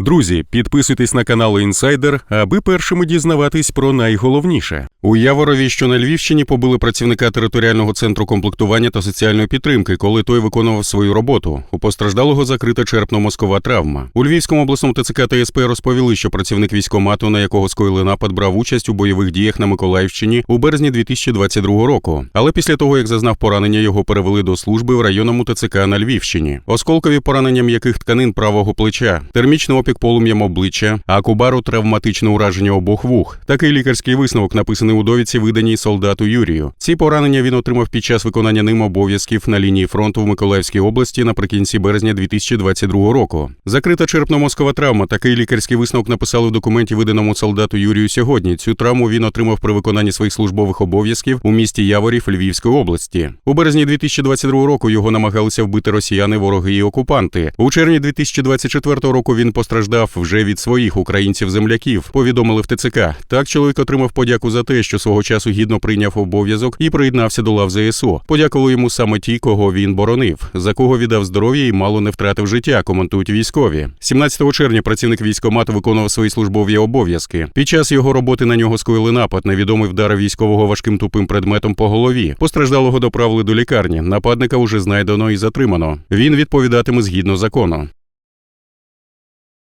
Друзі, підписуйтесь на канал Інсайдер, аби першими дізнаватись про найголовніше. У Яворові, що на Львівщині, побили працівника територіального центру комплектування та соціальної підтримки, коли той виконував свою роботу. У постраждалого закрита черепно-мозкова травма. У Львівському обласному ТЦК та СП розповіли, що працівник військомату, на якого скоїли напад, брав участь у бойових діях на Миколаївщині у березні 2022 року. Але після того, як зазнав поранення, його перевели до служби в районному ТЦК на Львівщині. Осколкові поранення м'яких тканин правого плеча, термічний опік полум'ям обличчя, а кубару травматичне ураження обох вух. Такий лікарський висновок написаний у довідці, виданій солдату Юрію. Ці поранення він отримав під час виконання ним обов'язків на лінії фронту в Миколаївській області наприкінці березня 2022 року. Закрита черепно-мозкова травма. Такий лікарський висновок написали в документі, виданому солдату Юрію сьогодні. Цю травму він отримав при виконанні своїх службових обов'язків у місті Яворів Львівської області. У березні 2022 року його намагалися вбити росіяни, вороги і окупанти. У червні 2024 року він постраждав вже від своїх українців-земляків. Повідомили в ТЦК. Так чоловік отримав подяку за те, що свого часу гідно прийняв обов'язок і приєднався до лав ЗСУ. Подякували йому саме ті, кого він боронив, за кого віддав здоров'я і мало не втратив життя. Коментують військові. 17 червня працівник військомату виконував свої службові обов'язки. Під час його роботи на нього скоїли напад. Невідомий вдарив військового важким тупим предметом по голові. Постраждалого доправили до лікарні. Нападника уже знайдено і затримано. Він відповідатиме згідно закону.